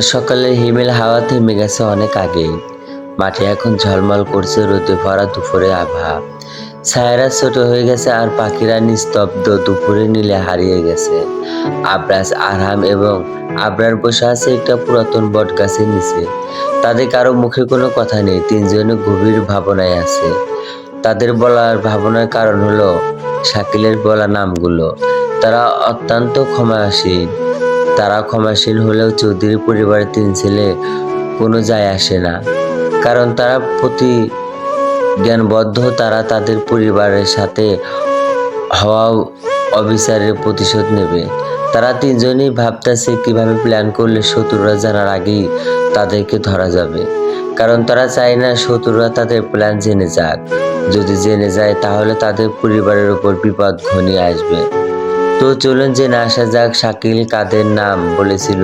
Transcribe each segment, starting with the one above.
সকালের হিমেল হাওয়া থেমে গেছে অনেক আগেই মাঠে এখন ঝলমল করছে রোদে ভরা দুপুরে আভা। ছায়ারা ছোট হয়ে গেছে আর পাখিরা নিস্তব্ধ দুপুরে নীলে হারিয়ে গেছে। আবরাজ আরহাম এবং আবরার বসে আছে একটা পুরাতন বট গাছের নিচে। তাদের কারও মুখে কোনো কথা নেই, তিনজনে গভীর ভাবনায় আছে। তাদের বলার ভাবনার কারণ হলো, শাকিলের বলা নামগুলো। তারা অত্যন্ত ক্ষমাসীন তারা ক্ষমাসীন হলেও চৌধুরী পরিবারের তিন ছেলে কোনো যায় আসে না। কারণ তারা প্রতি জ্ঞানবদ্ধ, তারা তাদের পরিবারের সাথে হওয়া অবিচারের প্রতিশোধ নেবে। তারা তিনজনই ভাবতেছে কীভাবে প্ল্যান করলে শত্রুরা জানার আগেই তাদেরকে ধরা যাবে। কারণ তারা চায় না শত্রুরা তাদের প্ল্যান জেনে যাক। যদি জেনে যায়, তাহলে তাদের পরিবারের উপর বিপদ ঘনিয়ে আসবে। তো চলুন জেনে আসা যাক শাকিল কাদের নাম বলেছিল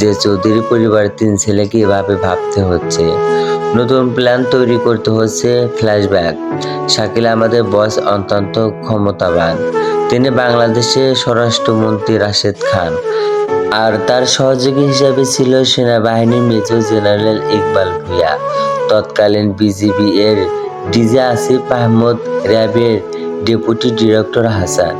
যে চৌধুরী পরিবারের তিন ছেলেকে এভাবে ভাবতে হচ্ছে। নতুন প্ল্যান তৈরি করতে হচ্ছে ফ্ল্যাশব্যাক। শাকিল আমাদের বস অত্যন্ত ক্ষমতাবান। তিনি বাংলাদেশের স্বরাষ্ট্রমন্ত্রী রাশেদ খান। আর তার সহযোগী হিসাবে ছিল সেনাবাহিনীর মেজর জেনারেল ইকবাল ভুঁইয়া। তৎকালীন বিজিবি এর ডিজে আসিফ আহমদ র্যাবের ডেপুটি ডিরেক্টর হাসান।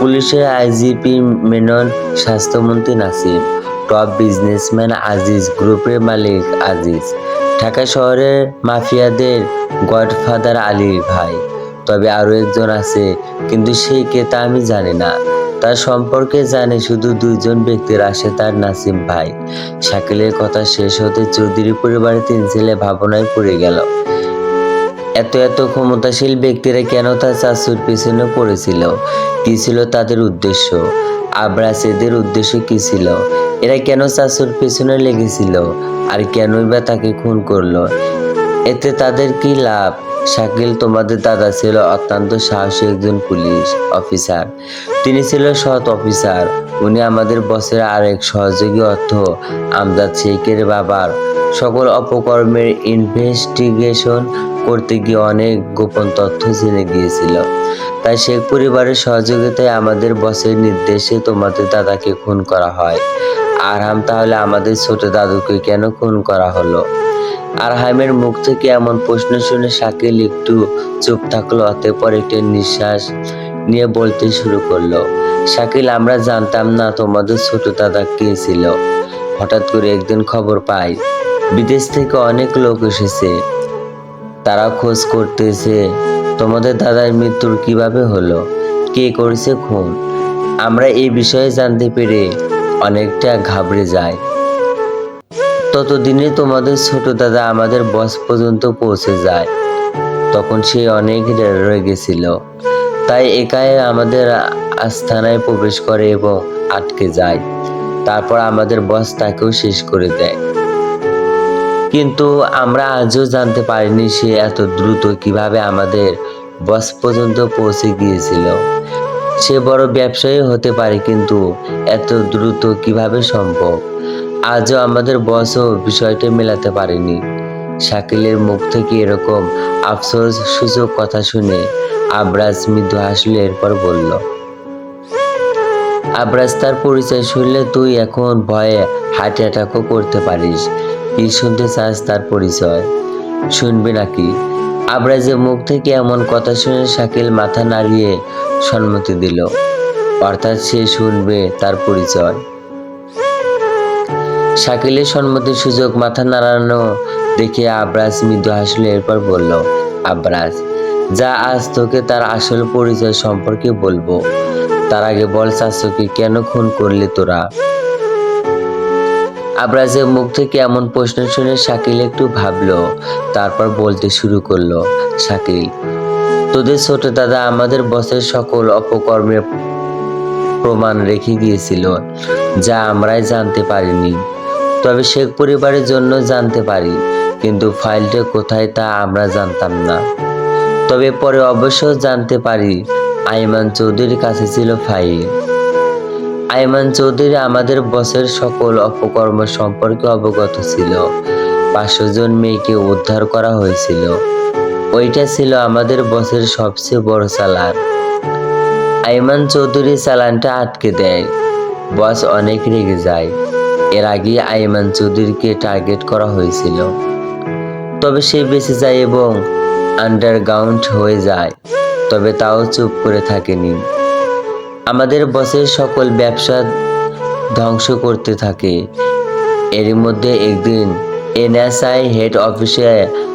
পুলিশের আইজিপি মেনন স্বাস্থ্যমন্ত্রী নাসিম, টপ বিজনেসম্যান আজিজ, গ্রুপের মালিক আজিজ। ঢাকা শহরের মাফিয়াদের গডফাদার আলীর ভাই। তবে আরও একজন আছে, কিন্তু সেই কে তা আমি জানি না। তার সম্পর্কে জানে শুধু দুইজন ব্যক্তির আসে তার নাসিম ভাই। শাকিলের কথা শেষ হতে চৌধুরী পরিবারের তিন ছেলে ভাবনায় পড়ে গেল। এত এত ক্ষমতাশীল ব্যক্তিরা কেন তার চাচুর পিছনে পড়েছিল? কি ছিল তাদের উদ্দেশ্য? আব্রাসেদের উদ্দেশ্য কি ছিল? এরা কেন চাচুর পেছনে লেগেছিল? আর কেনই বা তাকে খুন করল? এতে তাদের কি লাভ? শাকিল তোমাদের দাদা ছিল অত্যন্ত সাহসী একজন পুলিশ অফিসার। তিনি ছিল সৎ অফিসার। উনি আমাদের বসের আরেক সহযোগী অর্থ আমজাদ শেখের বাবার। সকল অপকর্মের ইনভেস্টিগেশন করতে গিয়ে অনেক গোপন তথ্য জেনে গিয়েছিল। তাই শেখ পরিবারের সহযোগিতায় আমাদের বসের নির্দেশে তোমাদের দাদাকে খুন করা হয়। আরহাম, তাহলে আমাদের ছোট দাদুকে কেন খুন করা হলো? আরহামের মুখ থেকে এমন প্রশ্ন শুনে শাকিল একটু চুপ থাকল, অতঃপর একটা নিঃশ্বাস নিয়ে বলতে শুরু করল, শাকিল, আমরা জানতাম না তোমাদের ছোট দাদা কে ছিল। হঠাৎ করে একদিন খবর পাই, বিদেশ থেকে অনেক লোক এসেছে। তারা খোঁজ করতেছে, তোমাদের দাদার মৃত্যুর কীভাবে হলো? কে করেছে খুন? আমরা এই বিষয়ে জানতে পেরে অনেকটা ঘাবড়ে যায়। ততদিনে তোমাদের ছোট দাদা আমাদের বস পর্যন্ত পৌঁছে যায়। তখন সে অনেক রয়ে গেছিল। তাই একাই আমাদের আস্থানায় প্রবেশ করে এবং আটকে যায়। তারপর আমাদের বস তাকেও শেষ করে দেয়। কিন্তু আমরা আজও জানতে পারিনি সে এত দ্রুত কীভাবে আমাদের বস পর্যন্ত পৌঁছে গিয়েছিল। সে বড় ব্যবসায়ী হতে পারে, কিন্তু এত দ্রুত কীভাবে সম্ভব? আজও আমাদের বসও বিষয়টা মেলাতে পারেনি। শাকিলের মুখ থেকে এরকম আফসোস সূচক কথা শুনে আবরাজ মৃদু হাসলে এরপর বলল, আবরাজ, তার পরিচয় শুনলে তুই এখন ভয়ে হার্ট অ্যাটাকও করতে পারিস। কি শুনতে চাস তার পরিচয়? শুনবি নাকি? আবরাজের মুখ থেকে এমন কথা শুনে শাকিল মাথা নাড়িয়ে সম্মতি দিল। অর্থাৎ সে শুনবে তার পরিচয়। শাকিলের সম্মতির সুযোগ মাথা নাড়ানো দেখে আবরাজ মৃদু হাসলে এরপর বলল, আবরাজ, যা আজ তোকে তার আসল পরিচয় সম্পর্কে বলব। তার আগে বল চাচুকে কেন খুন করলি তোরা? আবরাজের মুখ থেকে এমন প্রশ্ন শুনে শাকিল একটু ভাবলো, তারপর বলতে শুরু করল, শাকিল, তোদের ছোট দাদা আমাদের বসের সকল অপকর্মের প্রমাণ রেখে গিয়েছিল, যা আমরাই জানতে পারিনি। তবে শেখ পরিবারের জন্য জানতে পারি, কিন্তু ফাইলটা কোথায় তা আমরা জানতাম না। তবে পরে অবশ্য জানতে পারি, আইমান চৌধুরীর কাছে ছিল ফাইল। আইমান চৌধুরী আমাদের বসের সকল অপকর্ম সম্পর্কে অবগত ছিল। পাঁচশো জন মেয়েকে উদ্ধার করা হয়েছিল। ওইটা ছিল আমাদের বসের সবচেয়ে বড় চালান। আইমান চৌধুরী চালানটা আটকে দেয়। বস অনেক রেগে যায়। এর আগে আইমান চৌধুরীকে টার্গেট করা হয়েছিল। তবে সে বেঁচে যায় এবং আন্ডারগ্রাউন্ড হয়ে যায়। তবে তাও চুপ করে থাকেনি। আমাদের বসের সকল ব্যবসা ধ্বংস করতে থাকে। এরই মধ্যে একদিন এনএসআই হেড অফিসে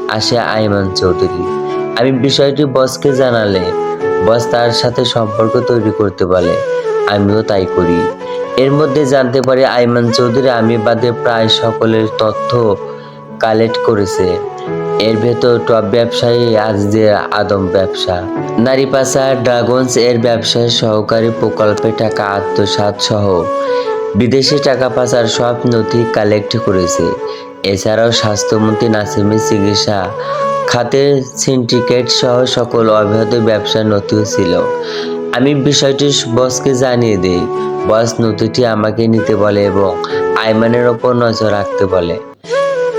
আসে আইমান চৌধুরী। আমি বিষয়টি বসকে জানালে, বস তার সাথে সম্পর্ক তৈরি করতে বলে, আমিও তাই করি। এর মধ্যে জানতে পারি আইমান চৌধুরী আমি বাদে প্রায় সকলের তথ্য কালেক্ট করেছে। এর ভেতর টপ ব্যবসায়ী আজদের আদম ব্যবসা। নারী পাচার, ড্রাগনস এর ব্যবসায় সহকারী প্রকল্পে টাকা আত্মসাৎ সহ বিদেশি টাকা পাচার সব নথি কালেক্ট করেছে। এছাড়াও স্বাস্থ্যমন্ত্রী নাসিমের চিকিৎসা খাতের সিন্ডিকেট সহ সকল অবৈধ ব্যবসার নথিও ছিল। আমি বিষয়টি বসকে জানিয়ে দিই। বস নথিটি আমাকে নিতে বলে এবং আইমানের ওপর নজর রাখতে বলে।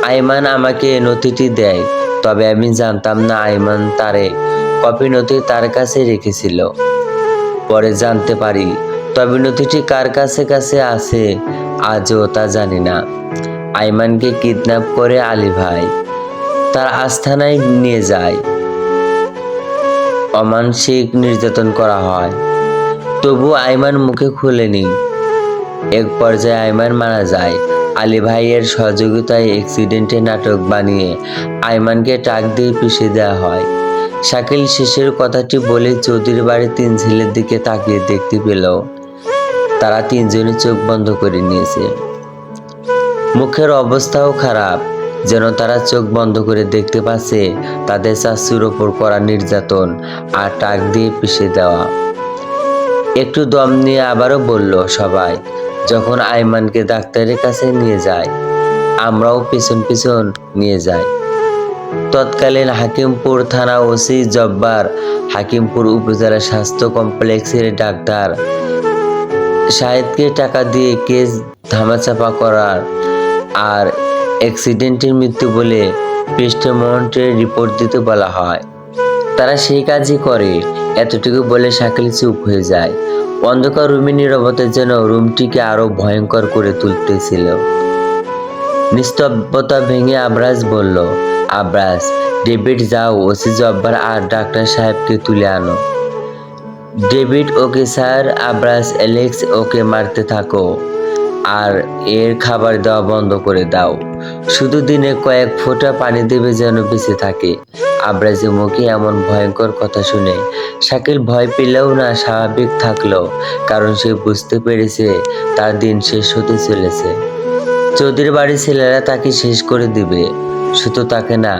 আইমান আমাকে নথিটি দেয়, তবে আমি জানতাম না আইমান তারে কপি নথি তার কাছে রেখেছিল। পরে জানতে পারি, তবে নথিটি কার কাছে কাছে আছে, আজও তা জানি না। আইমানকে কিডন্যাপ করে আলী ভাই তার আস্থানায় নিয়ে যায়। অমানসিক নির্যাতন করা হয়, তবু আইমান মুখে খুলেনি। এক পর্যায়ে আইমান মারা যায় আলী ভাইয়ের সহযোগিতায় অ্যাক্সিডেন্টে নাটক বানিয়ে আইমানকে টাক দিয়ে পিষে দেওয়া হয়। শাকিল শেষের কথাটি বলে চৌধুরী বাড়ির তিন ছেলের দিকে তাকিয়ে দেখতে পেল। তারা তিনজনই চোখ বন্ধ করে নিয়েছে। মুখের অবস্থাও খারাপ। যেন তারা চোখ বন্ধ করে দেখতে পাচ্ছে তাদের চাচুর ওপর করা নির্যাতন আর টাক দিয়ে পিষে দেওয়া। একটু দম নিয়ে আবারও বলল সবাই যখন আইমানকে ডাক্তারের কাছে নিয়ে যায়, আমরাও পিছন পিছন নিয়ে যাই। তৎকালীন হাকিমপুর থানা ওসি জব্বার হাকিমপুর উপজেলা স্বাস্থ্য কমপ্লেক্সের ডাক্তার শাহেদকে টাকা দিয়ে কেস ধামাচাপা করার আর অ্যাক্সিডেন্টের মৃত্যু বলে পেস্টমন্টের রিপোর্ট দিতে বলা হয়। তারা সেই কাজই করে, এতটুকু বলে শাকিল চুপ হয়ে যায়। অন্ধকার রুমে নীরবতা যেন রুমটিকে আরও ভয়ঙ্কর করে তুলতেছিল। নিস্তব্ধতা ভেঙে আবরাজ বলল, আবরাজ, ডেভিড, যাও, ওসি জব্বার আর ডাক্তার সাহেবকে তুলে আনো। David, okay sir, Abraj, Alex, ওকে মারতে থাকো। আর এর খাবার দেওয়া বন্ধ করে দাও। শুধু দিনে কয়েক ফোঁটা পানি দেবে যেন বেঁচে থাকে। আবরাজের মুখে এমন ভয়ঙ্কর কথা শুনে শাকিল ভয় পেলেও না স্বাভাবিক থাকল, কারণ সে বুঝতে পেরেছে তার দিন শেষ হতে চলেছে। চৌধুরী বাড়ির ছেলেরা তাকে শেষ করে দিবে, শুধু তাকে না,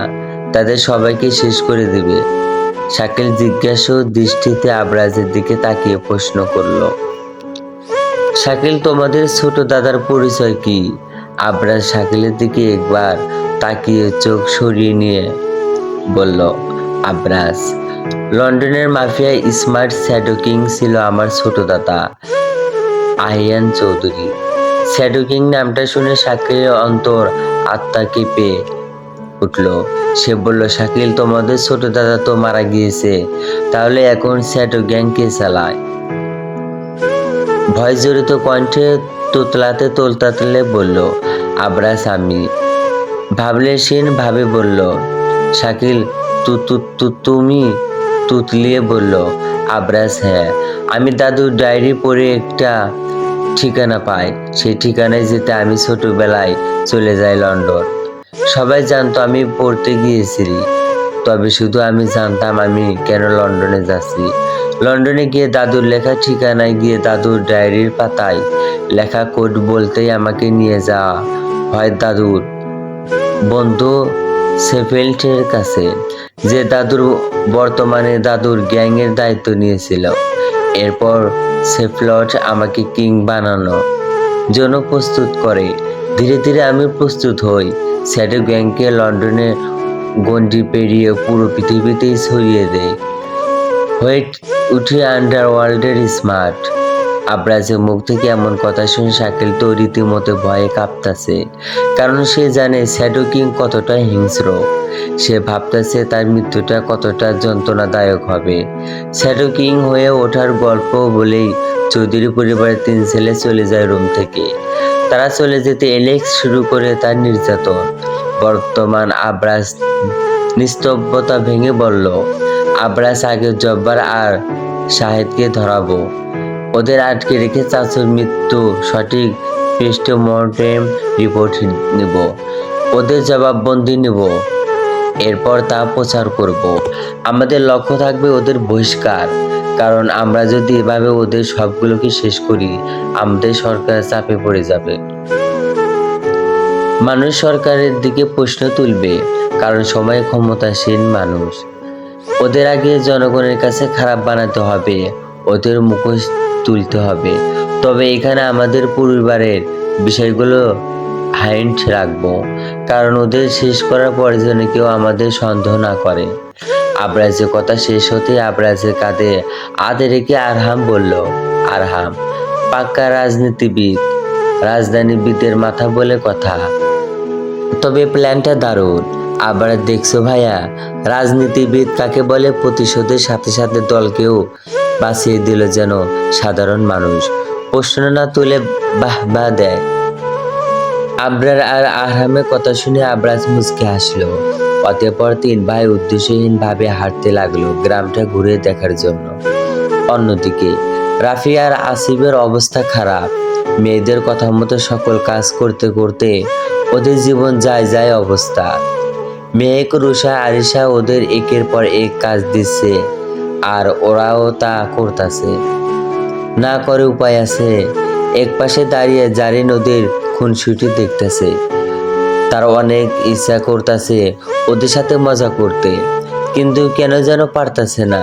তাদের সবাইকে শেষ করে দিবে। শাকিল জিজ্ঞাসা দৃষ্টিতে আবরাজের দিকে তাকিয়ে প্রশ্ন করল, শাকিল, তোমাদের ছোট দাদার পরিচয় কি? আবরাজ শাকিলের দিকে একবার তাকিয়ে চোখ সরিয়ে নিয়ে বলল আবরাজ লন্ডনের মাফিয়া স্মার্ট শ্যাডো কিং ছিল আমার ছোট দাদা আহিয়ান চৌধুরী। শ্যাডো কিং নামটা শুনে শাকিলের অন্তর আত্মা কেঁপে উঠল। সে বলল, শাকিল, তোমাদের ছোট দাদা তো মারা গিয়েছে, তাহলে এখন শ্যাডো গ্যাং কে চালায়? ভয় জড়িত কণ্ঠে তোতলাতে তোলতাতলে বলল আবরাস আমি। ভাবলে সেন ভাবে বলল, শাকিল, তু তু তুমি তুতলিয়ে বলল, আবরাস হ্যাঁ আমি দাদুর ডায়েরি পড়ে একটা ঠিকানা পাই। সেই ঠিকানায় যেতে আমি ছোটবেলায় চলে যাই লন্ডন। সবাই জানতো আমি পড়তে গিয়েছি তবে শুধু আমি জানতাম আমি কেন লন্ডনে যাচ্ছি। লন্ডনে গিয়ে দাদুর লেখা ঠিকানায় গিয়ে দাদুর ডায়েরির পাতায় লেখা কোড বলতেই আমাকে নিয়ে যাওয়া হয় দাদুর। বন্ধু সেফেল্টের কাছে, যে দাদুর বর্তমানে দাদুর গ্যাংয়ের দায়িত্ব নিয়েছিল। এরপর সেফলট আমাকে কিং বানানো। জন্য প্রস্তুত করে। ধীরে ধীরে আমি প্রস্তুত হই। স্যাডো গ্যাংকে লন্ডনে গন্ডি পেরিয়ে পুরো পৃথিবীতেই ছড়িয়ে দেয়। হয়ে উঠে আন্ডারওয়ার্ল্ডের স্মার্ট আবরাজের মুখ থেকে এমন কথা শুনে শাকিল তো রীতিমতো ভয়ে কাঁপতাছে, কারণ সে জানে শ্যাডো কিং কতটা হিংস্র। সে ভাবতেছে তার মৃত্যুটা কতটা যন্ত্রণাদায়ক হবে। শ্যাডো কিং হয়ে ওঠার গল্প বলেই চৌধুরী পরিবারের তিন ছেলে চলে যায় রুম থেকে। তারা চলে যেতে এলেক্স শুরু করে তার নির্যাতন। বর্তমান আব্রাস নিস্তব্ধতা ভেঙে বলল আব্রাস আগে জব্বার আর শাহেদকে ধরাবো। ওদের আটকে রেখে চাচুর মৃত্যু সঠিক পোস্টমর্টেম রিপোর্ট নেব। ওদের জবাববন্দি নেব। এরপর তা প্রচার করব। আমাদের লক্ষ্য থাকবে ওদের বহিষ্কার। কারণ আমরা যদি এভাবে ওদের সবগুলোকে শেষ করি, আমাদের সরকার চাপে পড়ে যাবে। মানুষ সরকারের দিকে প্রশ্ন তুলবে, কারণ সবাই ক্ষমতাসীন মানুষ। ওদের আগে জনগণের কাছে খারাপ বানাতে হবে, ওদের মুখোশ তুলতে হবে। তবে এখানে আমাদের পরিবারের বিষয়গুলো হাইন্ড রাখব, কারণ ওদের শেষ করার পরে যেন কেউ আমাদের সন্দেহ না করে। আবরাজের কথা শেষ হতে আবরাজের কাঁধে আধে রেখে আরহাম বলল, আরহাম, পাক্কা রাজনীতিবিদ, রাজধানীবিদের মাথা বলে কথা। তবে প্ল্যানটা দারুণ। আবার দেখছ ভাইয়া, রাজনীতিবিদ কাকে বলে প্রতিশোধের সাথে সাথে দলকেও বাঁচিয়ে দিল যেন সাধারণ মানুষ। প্রশ্ন না তুলে বাহ বাহ দেয়। আবরার আর আহরামের কথা শুনে আবরাজ মুচকে হাসলো। অতঃপর তিন ভাই উদ্দেশ্যহীন ভাবে হাঁটতে লাগল গ্রামটা ঘুরে দেখার জন্য। অন্যদিকে, রাফি আর আসিফের অবস্থা খারাপ। মেয়েদের কথা মতো সকল কাজ করতে করতে ওদের জীবন যায় যায় অবস্থা। মেহেক রুষা আরিশা ওদের একের পর এক কাজ দিচ্ছে, আর ওরাও তা করতেছে। না করে উপায় আছে। এক পাশে দাঁড়িয়ে জারিন ওদের খুনসুটি দেখতেছে। তার অনেক ইচ্ছা করতেছে ওদের সাথে মজা করতে, কিন্তু কেন যেন পারতাছে না।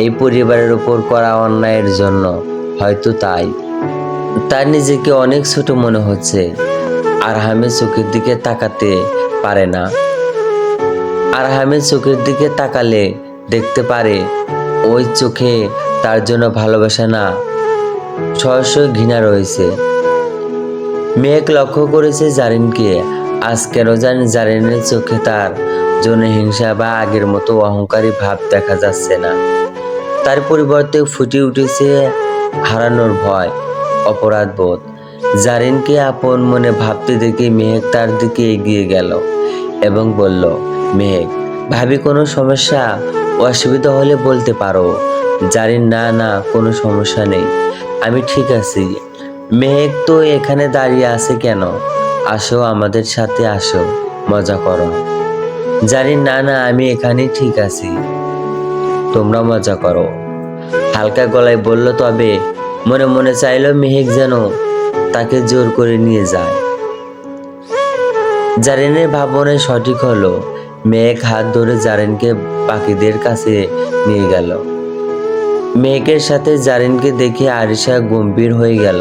এই পরিবারের উপর করা অন্যায়ের জন্য হয়তো তাই। তার নিজেকে অনেক ছোট মনে হচ্ছে। আরহামের চোখের দিকে তাকাতে পারে না। আরহামের চোখের দিকে তাকালে দেখতে পারে, ওই চোখে তার জন্য ভালোবাসা না। সহস্র ঘৃণা রয়েছে। মেঘ লক্ষ্য করেছে জারিনকে, আজ কেন জানি জারিনের চোখে তার জন্য হিংসা বা আগের মতো অহংকারী ভাব দেখা যাচ্ছে না। তার পরিবর্তে ফুটে উঠেছে হারানোর ভয় অপরাধ বোধ জারিনকে আপন মনে ভাবতে দেখে মেহেক তার দিকে এগিয়ে গেল এবং বলল, মেহেক, ভাবি কোনো সমস্যা? অসুবিধা হলে বলতে পারো। জারিন, না না, কোনো সমস্যা নেই। আমি ঠিক আছি। মেহেক তো এখানে দাঁড়িয়ে আছে কেন? আসো, আমাদের সাথে আসো। মজা করো। জানি না না, আমি এখানে ঠিক আছি। তোমরা মজা করো। হালকা গলায় বলল, তবে মনে মনে চাইলো মেহেক যেন তাকে জোর করে নিয়ে যায়। জারিনের ভাবনে সঠিক হলো মেহেক হাত ধরে জারিনকে পাখিদের কাছে নিয়ে গেল। মেহেকের সাথে জারিনকে দেখে আরিশা গম্ভীর হয়ে গেল।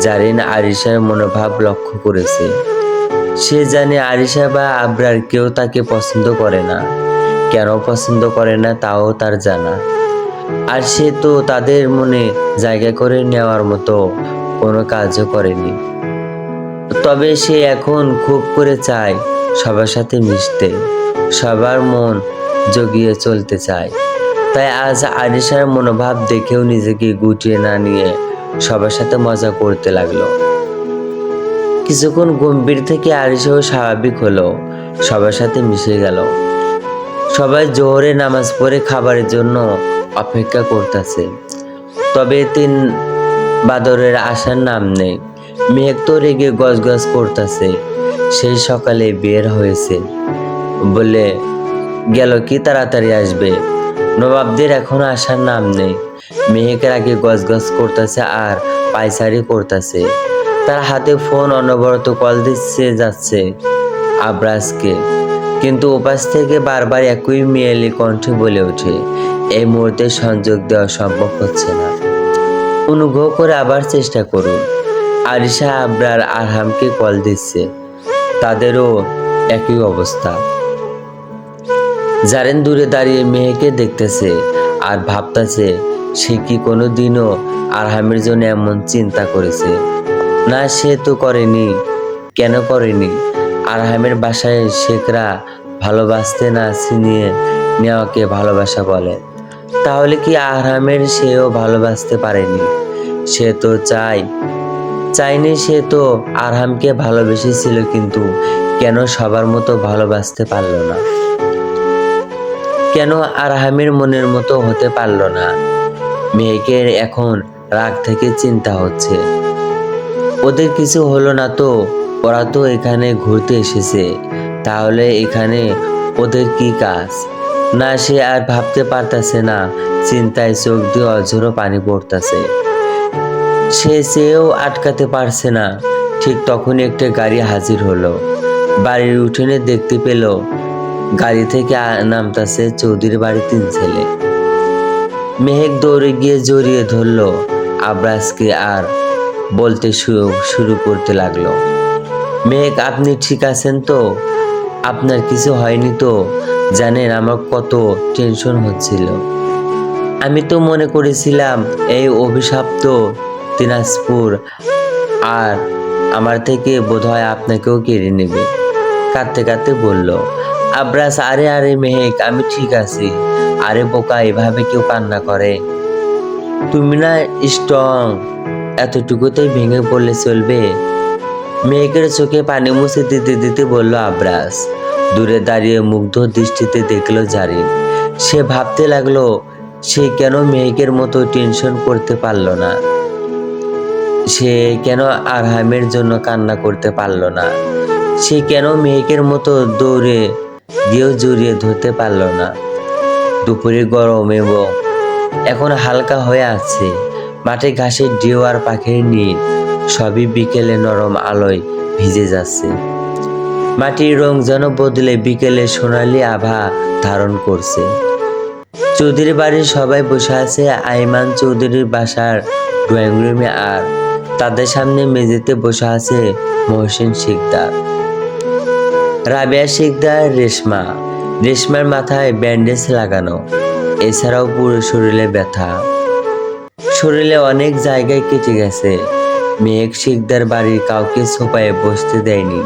জারিন আরিশার মনোভাব লক্ষ্য করেছে। সে জানে আরিশা বা আবরার কেউ তাকে পছন্দ করে না। কেন পছন্দ করে না তাও তার জানা। আর সে তো তাদের মনে জায়গা করে নেওয়ার মতো কোনো কাজও করেনি। তবে সে এখন খুব করে চায় সবার সাথে মিশতে। সবার মন জগিয়ে চলতে চায়। তাই আজ আরিশার মনোভাব দেখেও নিজেকে গুটিয়ে না নিয়ে সবার সাথে মজা করতে লাগল। কিছুক্ষণ গম্ভীর থেকে আরিশাও স্বাভাবিক হলো, সবার সাথে মিশে গেল। সবাই জোহরে নামাজ পড়ে খাবারের জন্য অপেক্ষা করতেছে। তবে তিন বাদরের আসার নাম নেই। মেঘ তো রেগে গজগজ করতেছে। সেই সকালে বের হয়েছে। বলে, গেল কি তাড়াতাড়ি আসবে? নবাবদের এখন আসার নাম নেই। মেহেকের আগে গজগজ করতেছে আর পায়চারি করতেছে। তার হাতে ফোন অনবরত কল দিচ্ছে, যাচ্ছে আবরাজকে। কিন্তু ওপাশ থেকে বারবার একই মেয়েলি কণ্ঠে বলে ওঠে, এই মুহূর্তে সংযোগ দেওয়া সম্ভব হচ্ছে না। অনুগ্রহ করে আবার চেষ্টা করুন। আরিশা আবরার আরহামকে কল দিচ্ছে। তাদেরও একই অবস্থা। জারেন দূরে দাঁড়িয়ে মেয়েকে দেখতেছে আর ভাবতেছে, সে কি কোনো দিনও আরহামের জন্য এমন চিন্তা করেছে। না, সে তো করেনি। কেন করেনি? আরহামের বাসায় শেখরা ভালোবাসতে না ছিনিয়ে নেওয়াকে ভালোবাসা বলে। তাহলে কি আরহামের সেও ভালোবাসতে পারেনি? সে তো চাই। চাইনি সে তো আরহামকে ভালোবেসেছিল কিন্তু কেন সবার মতো ভালোবাসতে পারল না? কেন আরহামের মনের মতো হতে পারল না? মেয়েকে এখন রাগ থেকে চিন্তা হচ্ছে। ওদের কিছু হলো না তো, ওরা তো এখানে ঘুরতে এসেছে। তাহলে এখানে ওদের কি কাজ? না, সে আর ভাবতে পারতাছে না। চিন্তায় চোখ দিয়ে অঝরো পানি পড়তাছে। সে চেয়েও আটকাতে পারছে না। ঠিক তখনই একটা গাড়ি হাজির হলো। বাড়ির উঠোনে দেখতে পেল, গাড়ি থেকে নামতাছে চৌধুরী বাড়ির তিন ছেলে। মেহেক দৌড়ে গিয়ে জড়িয়ে ধরলো, আবরাজকে আর বলতে শুরু করতে লাগল। মেহেক, আপনি ঠিক আছেন তো? আপনার কিছু হয়নি তো? জানেন আমার কত টেনশন হচ্ছিল। আমি তো মনে করেছিলাম এই অভিশাপ্ত দিনাজপুর আর আমার থেকে বোধহয় আপনাকেও কেড়ে নেবে। কাঁদতে কাঁদতে বলল, আব্রাস, আরে আরে মেহেক, আমি ঠিক আছি। আরে বোকা, এভাবে কেউ কান্না করে। তুমি না স্ট্রং এতটুকুতেই ভেঙে পড়লে চলবে? মেয়েকের চোখে পানি মুছে দিতে দিতে বলল আব্রাস। দূরে দাঁড়িয়ে মুগ্ধ দৃষ্টিতে দেখল জারিন। সে ভাবতে লাগল, সে কেন মেয়েকের মতো টেনশন করতে পারল না? সে কেন আরহামের জন্য কান্না করতে পারল না? সে কেন মেহেকের মতো দৌড়ে গিয়েও জড়িয়ে ধরতে পারল না? দুপুরে গরম এবং এখন হালকা হয়ে আছে। মাঠে ঘাসের ঢেউ আর পাখির নীল। সবই বিকেলে নরম আলোয় ভিজে যাচ্ছে। মাটির রং যেন বদলে বিকেলে সোনালি আভা ধারণ করছে। চৌধুরী বাড়ির সবাই বসে আছে আইমান চৌধুরীর বাসার ড্রয়িং রুমে আর তাদের সামনে মেঝেতে বসে আছে মহসিন শিকদার। রাবিয়া শিকদার, রেশমা। রেশমার মাথায় ব্যান্ডেজ লাগানো। এছাড়াও পুরো শরীরে ব্যথা। শরীরে অনেক জায়গায় কেটে গেছে। মেয়েক শিকদার বাড়ির কাউকে সোপায় বসতে দেয়নি।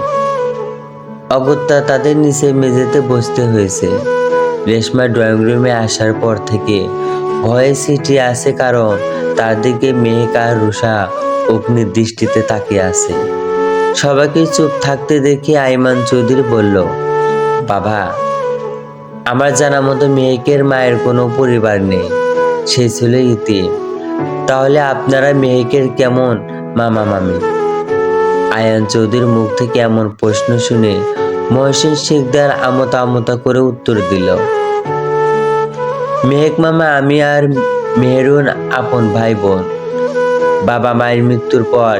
অগত্যা তাদের নিচে মেঝেতে বসতে হয়েছে। রেশমা ড্রয়িং রুমে আসার পর থেকে ভয়ে সিটি আছে কারণ তার দিকে মেহেক আর রুষা অগ্নির দৃষ্টিতে তাকিয়ে আছে। সবাইকে চুপ থাকতে দেখে আইমান চৌধুরী বলল, বাবা, আমার জানা মতো মেহেকের মায়ের কোনো পরিবার নেই। সে ছিল ইতি। তাহলে আপনারা মেহেকের কেমন মামা, মামি। আয়ান চৌধুরীর মুখ থেকে এমন প্রশ্ন শুনে মহসিন শিকদার আমতা আমতা করে উত্তর দিল, মেহেক মামা, আমি আর মেহরুন আপন ভাই বোন বাবা মায়ের মৃত্যুর পর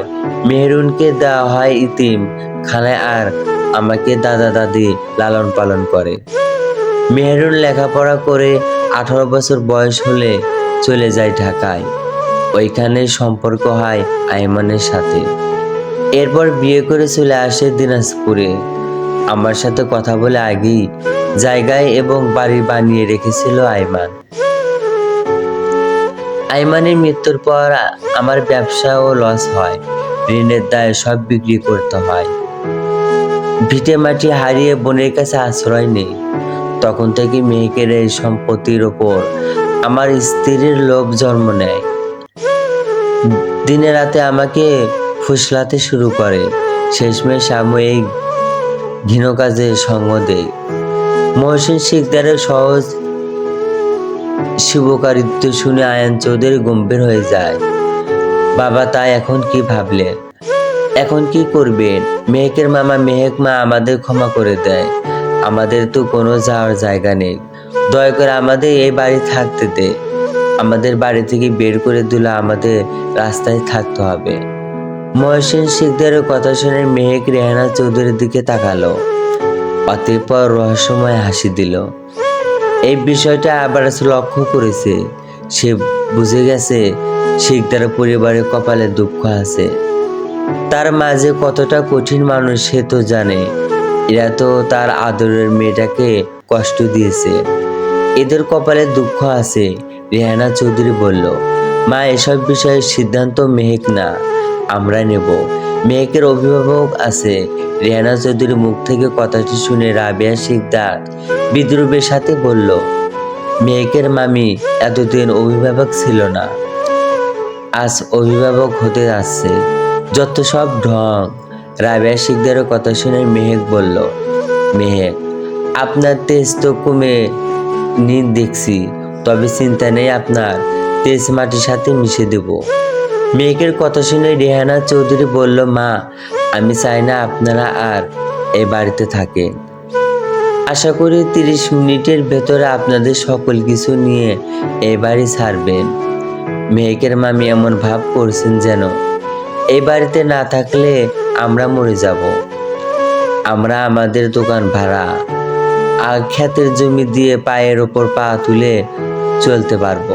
মেহরুনকে দেওয়া হয় ইতিম খানায় আর আমাকে দাদা দাদি লালন পালন করে। মেহরুন লেখাপড়া করে আঠারো বছর বয়স হলে চলে যায় ঢাকায়। ওইখানে সম্পর্ক হয় আইমানের সাথে। এরপর বিয়ে করে চলে আসে দিনাজপুরে। আমার সাথে কথা বলে আগেই জায়গায় এবং বাড়ি বানিয়ে রেখেছিল আইমান। আইমানের মৃত্যুর পর আমার ব্যবসাও লস হয়, ঋণের দায়ে সব বিক্রি করতে হয়। ভিটে মাটি হারিয়ে বোনের কাছে আশ্রয় নেই। তখন থেকে মেয়েকের এই সম্পত্তির ওপর আমার স্ত্রীর লোভ জন্ম নেয়। দিনে রাতে আমাকে ফুসলাতে শুরু করে। শেষমেশ সাময়িক ঘৃণ কাজে সঙ্গ দেয় মহসিন শিকদারের সহজ শুভকারিত্ব শুনে আয়ান চৌধুরী গম্ভীর হয়ে যায়। বাবা তাই এখন কি ভাবলেন এখন কি করবেন মেহেকের মামা মেহেক মা আমাদের ক্ষমা করে দেয়। আমাদের তো কোনো যাওয়ার জায়গা নেই। দয়া করে আমাদের এই বাড়ি থাকতে দে। আমাদের বাড়ি থেকে বের করে দিলে আমাদের রাস্তায় থাকতে হবে। মহসিন শিকদারের কথা শুনে মেহেক রেহানা চৌধুরীর দিকে তাকালো। অতঃপর রহস্যময় হাসি দিল। এই বিষয়টা আবার লক্ষ্য করেছে। সে বুঝে গেছে শিকদার পরিবারের কপালে দুঃখ আছে। তার মাঝে কতটা কঠিন মানুষ সে তো জানে। এরা তো তার আদরের মেয়েটাকে কষ্ট দিয়েছে। এদের কপালে দুঃখ আছে। রেহানা চৌধুরী বলল, মা, এসব বিষয়ে সিদ্ধান্ত মেহেক না আমরা নেব। মেহেকের অভিভাবক আছে রেহানা চৌধুরীর মুখ থেকে কথাটি শুনে রাবিয়া শিকদার বিদ্রুপের সাথে বলল, মেহেকের মামি এতদিন অভিভাবক ছিল না। আজ অভিভাবক হতে যাচ্ছে। যত সব ঢং। রাবেয়া শিকদারের কথা শুনে মেহেক বলল, মেহেক, আপনার তেজ তো কমে নিন দেখছি। তবে চিন্তা নেই আপনার। তেজ মাটির সাথে মিশে দেব। মেয়েকের কথা শুনে রেহানা চৌধুরী বলল, মা, আমি চাই না আপনারা আর এই বাড়িতে থাকেন। আশা করি তিরিশ মিনিটের ভেতরে আপনাদের সকল কিছু নিয়ে এই বাড়ি ছাড়বেন। মেহেকের মামি এমন ভাব করছেন যেন এই বাড়িতে না থাকলে আমরা মরে যাব। আমরা আমাদের দোকান ভাড়া। আর ক্ষেতের জমি দিয়ে পায়ের ওপর পা তুলে চলতে পারব।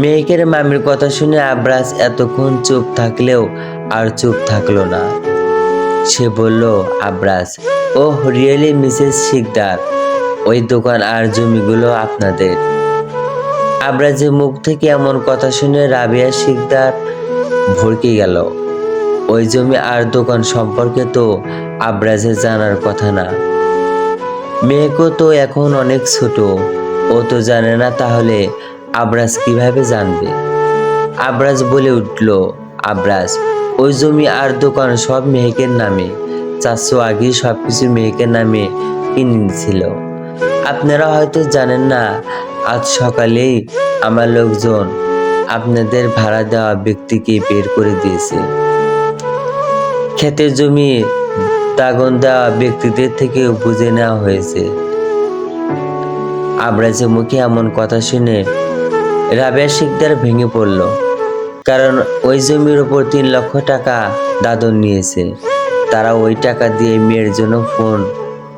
মেহেকের মামির কথা শুনে আব্রাস এতক্ষণ চুপ থাকলেও আর চুপ থাকল না। সে বলল Abras oh really Mrs Sikdar, ওই দোকান আর জমিগুলো আপনাদের। আব্রাজের মুখ থেকে এমন কথা শুনে রাবিয়া শিকদার ভরকে গেল। ওই জমি আর দোকান সম্পর্কে তো আব্রাজের জানার কথা না। মেয়েকো তো এখন অনেক ছোট। ও তো জানে না তাহলে আব্রাজ কীভাবে জানবে? আব্রাজ বলে উঠল, আব্রাজ, ওই জমি আর দোকান সব মেহেকের নামে। চারশো আগেই সব কিছু মেহেকের নামে কিনে নিয়েছিল। আপনারা হয়তো জানেন না, আজ সকালেই আমার লোকজন আপনাদের ভাড়া দেওয়া ব্যক্তিকে বের করে দিয়েছে। ক্ষেতের জমি দাগন দেওয়া ব্যক্তিদের থেকেও বুঝে নেওয়া হয়েছে। আবরাজের মুখে এমন কথা শুনে রাবেয়া শিকদার ভেঙে পড়ল, কারণ ওই জমির ওপর তিন লক্ষ টাকা দাদন নিয়েছে। তারা ওই টাকা দিয়ে মেয়ের জন্য ফোন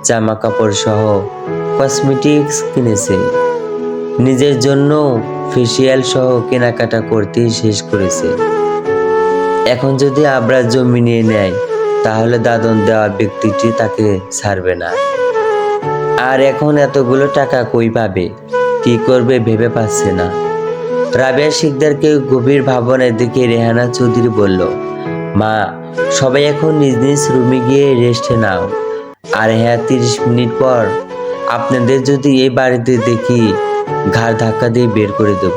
জামা কাপড় সহ কসমেটিক্স কিনেছে। নিজের জন্য ফেসিয়াল সহ কেনাকাটা করতেই শেষ করেছে। এখন যদি আবরাজ জমি নিয়ে নেয়, তাহলে দাদন দেওয়া ব্যক্তিটি তাকে ছাড়বে না। আর এখন এতগুলো টাকা কই পাবে? কি করবে ভেবে পাচ্ছে না। রাবেয়া শিকদারকে গভীর ভাবনার দিকে রেহানা চৌধুরী বলল, মা, সবাই এখন নিজ নিজ রুমে গিয়ে রেস্টে নাও। আর হ্যাঁ তিরিশ মিনিট পর আপনাদের যদি এই বাড়িতে দেখি, ঘাড় ধাক্কা দিয়ে বের করে দেব।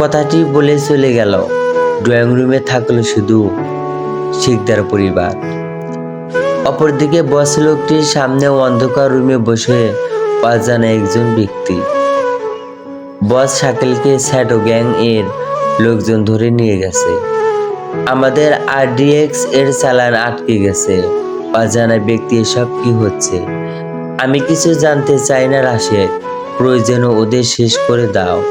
কথাটি বলে চলে গেল। ড্রয়িং রুমে থাকল শুধু শিকদার পরিবার। অপরদিকে বস লোকটির সামনে অন্ধকার রুমে বসে অজানা একজন ব্যক্তি। বস শাকিলকে স্যাডো গ্যাং এর লোকজন ধরে নিয়ে গেছে। আমাদের আরডিএক্স এর চালান আটকে গেছে। অজানা ব্যক্তি এসব কি হচ্ছে? আমি কিছু জানতে চাই না, রাশেদ। প্রয়োজনে ওদের শেষ করে দাও।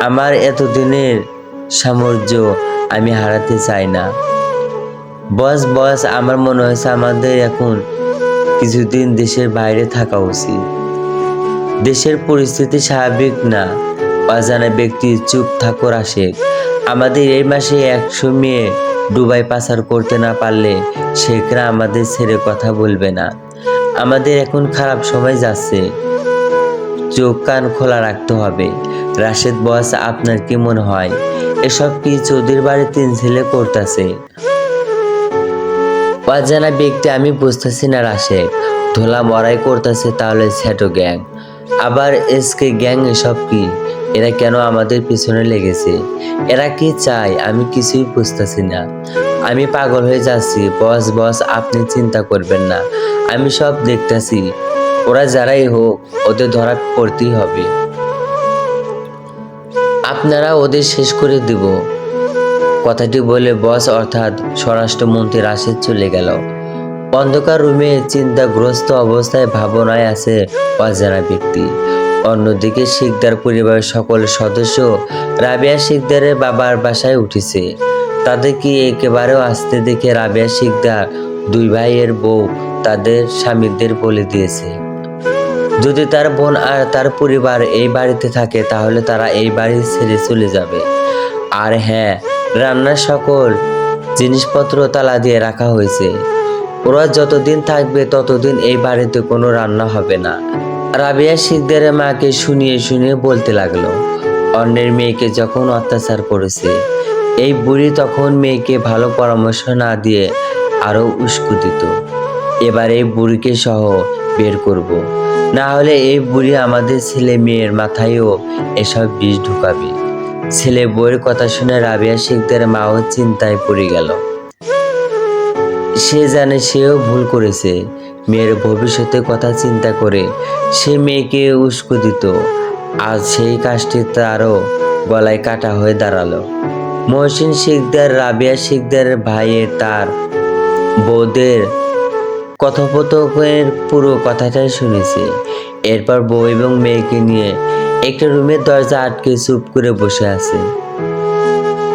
আমার এতদিনের সামর্থ্য আমি হারাতে চাই না। বস বস, আমার মনে হয়েছে আমাদের এখন কিছুদিন দেশের বাইরে থাকা উচিত। দেশের পরিস্থিতি স্বাভাবিক না, অজানা ব্যক্তি চুপ থাকো রাশেক আমাদের এই মাসে একশো মেয়ে দুবাই পাচার করতে না পারলে শেখরা আমাদের ছেড়ে কথা বলবে না। আমাদের এখন খারাপ সময় যাচ্ছে। চোখ, কান খোলা রাখতে হবে। রাশেদ, বস, আপনার কি মনে হয়? এসব কি চৌধুরীর বাড়ি তিন ছেলে করতেছে? অজানা ব্যক্তি আমি বুঝতেছি না রাশে ধোলা মরাই করতেছে তাহলে স্যাটো গ্যাং। আবার এসকে গ্যাং এসব কি? এরা কেন আমাদের পিছনে লেগেছে? এরা কি চায়? আমি কিছুই বুঝতেছি না। আমি পাগল হয়ে যাচ্ছি। বস বস, আপনি চিন্তা করবেন না। আমি সব দেখতেছি। ওরা যারাই হোক, ওদের ধরা পড়তেই হবে। আপনারা ওদের শেষ করে দিব। কথাটি বলে বস অর্থাৎ স্বরাষ্ট্রমন্ত্রী রাশেদ চলে গেল। অন্ধকার রুমে চিন্তাগ্রস্ত অবস্থায় ভাবনায় আছে অজানা ব্যক্তি। অন্যদিকে শিকদার পরিবারের সকল সদস্য রাবিয়া শিকদারের বাবার বাসায় উঠেছে। তাদেরকে একেবারেও আসতে দেখে রাবিয়া শিকদার দুই ভাইয়ের বউ তাদের স্বামীদের বলে দিয়েছে। যদি তার বোন আর তার পরিবার এই বাড়িতে থাকে তাহলে তারা এই বাড়ি ছেড়ে চলে যাবে। আর হ্যাঁ রান্নার সকল জিনিসপত্র তালা দিয়ে রাখা হয়েছে। ওরা যতদিন থাকবে ততদিন এই বাড়িতে কোনো রান্না হবে না। রাবিয়া শিকদারের মাকে শুনিয়ে শুনিয়ে বলতে লাগল, অন্যের মেয়েকে যখন অত্যাচার করেছে, এই বুড়ি তখন মেয়েকে ভালো পরামর্শ না দিয়ে আরও উস্কু দিত এবার এই বুড়িকে সহ বের করব। না হলে এই বুড়ি আমাদের ছেলে মেয়ের মাথায়ও এসব বিষ ঢুকাবে। ছেলে বউয়ের কথা শুনে রাবিয়া শিকদার মাও চিন্তায় পড়ে গেল। সে জানে সেও ভুল করেছে। মেয়ের ভবিষ্যতের কথা চিন্তা করে সে মেয়েকে উস্কো দিত। আজ সেই কাজটি তারও গলায় কাটা হয়ে দাঁড়াল। মহসিন শিকদার রাবিয়া শিকদারের ভাইয়ের তার বৌদের কথোপকথনের পুরো কথাটাই শুনেছে। এরপর বউ এবং মেয়েকে নিয়ে একটা রুমের দরজা আটকে চুপ করে বসে আছে।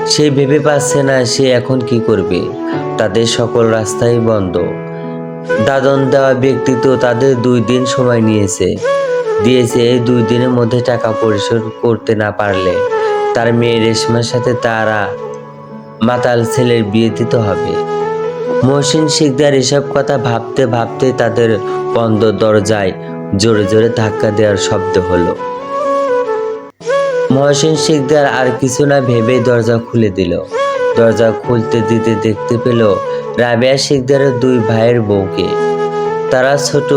সে ভেবে পাচ্ছে না সে এখন কি করবে। তাদের সকল রাস্তাই বন্ধ। দাদন দেওয়া ব্যক্তি তো তাদের দুই দিন সময় নিয়েছে। দিয়েছে এই দুই দিনের মধ্যে টাকা পরিশোধ করতে না পারলে। তার মেয়ে রেশমার সাথে তারা মাতাল ছেলের বিয়ে দিতে হবে। মহসিন শিকদার এসব কথা ভাবতে ভাবতে তাদের বন্ধ দরজায় জোরে জোরে ধাক্কা দেওয়ার শব্দ হলো। মহসিন শিকদার আর কিছু না ভেবে দরজা খুলে দিল। দরজা খুলতে দিতে দেখতে পেল রাবিয়া শিকদারের দুই ভাইয়ের বউকে। তারা ছোট,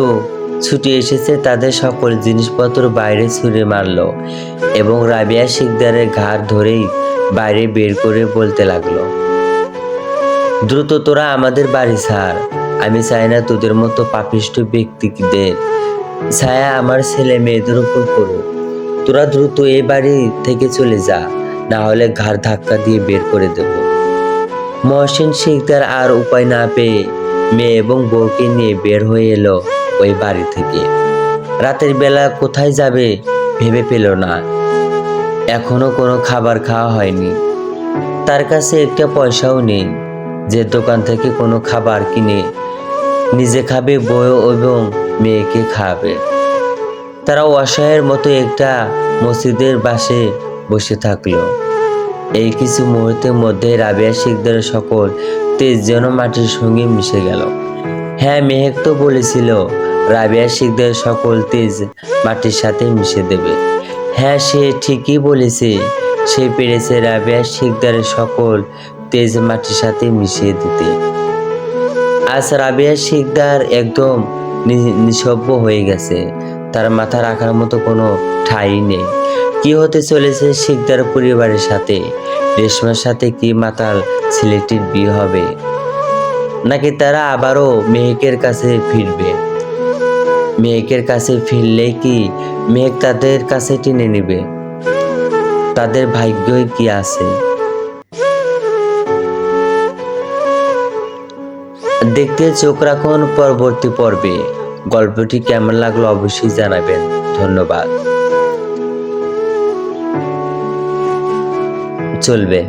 ছুটি এসেছে তাদের সকল জিনিসপত্র বাইরে ছুঁড়ে মারল এবং রাবিয়া শিকদারের ঘাড় ধরেই বাইরে বের করে বলতে লাগল, দ্রুত তোরা আমাদের বাড়ি ছাড়। আমি চাই না তোদের মতো পাপিষ্ট ব্যক্তিদের। ছায়া আমার ছেলে মেয়েদের উপর করুক তোরা দ্রুত এই বাড়ি থেকে চলে যা না হলে ঘাড় ধাক্কা দিয়ে বের করে দেব। মহসিন শিকদার আর উপায় না পেয়ে মেয়ে এবং বউকে নিয়ে বের হয়ে এলো ওই বাড়ি থেকে। রাতের বেলা কোথায় যাবে ভেবে পেল না। এখনও কোনো খাবার খাওয়া হয়নি। তার কাছে একটা পয়সাও নেই। যে দোকান থেকে কোনো খাবার কিনে নিজে খাবে বউ এবং মেয়েকে খাবে। তারা অসহায়ের মতো একটা মসজিদের বাসে বসে থাকল। এই কিছু মুহূর্তের মধ্যে রাবিয়া শিকদার সকল তেজ যেন মাটির সঙ্গে মিশে গেল। হ্যাঁ মেহেক তো বলেছিল, রাবিয়া শিকদার সকল তেজ মাটির সাথে মিশে দেবে। হ্যাঁ সে ঠিকই বলেছে, সে পেরেছে রাবিয়া শিকদারের সকল তেজ মাটির সাথে মিশিয়ে দিতে। আজ রাবিয়া শিকদার একদম নি- নিঃসব্য হয়ে গেছে। তার মাথা রাখার মতো কোনো ঠাঁই নেই। কি হতে চলেছে শিকদার পরিবারের সাথে? রেশমার সাথে কি মাতাল ছেলেটির বিয়ে হবে? নাকি তারা আবারও মেহেকের কাছে ফিরবে? মেহেকের কাছে ফিরলে কি মেহেক তাদের কাছে টেনে নেবে? তাদের ভাগ্যই কি আছে? দেখতে চোখ রাখুন পরবর্তী পর্বে। গল্পটি কেমন লাগল অবশ্যই জানাবেন। ধন্যবাদ। চলবে।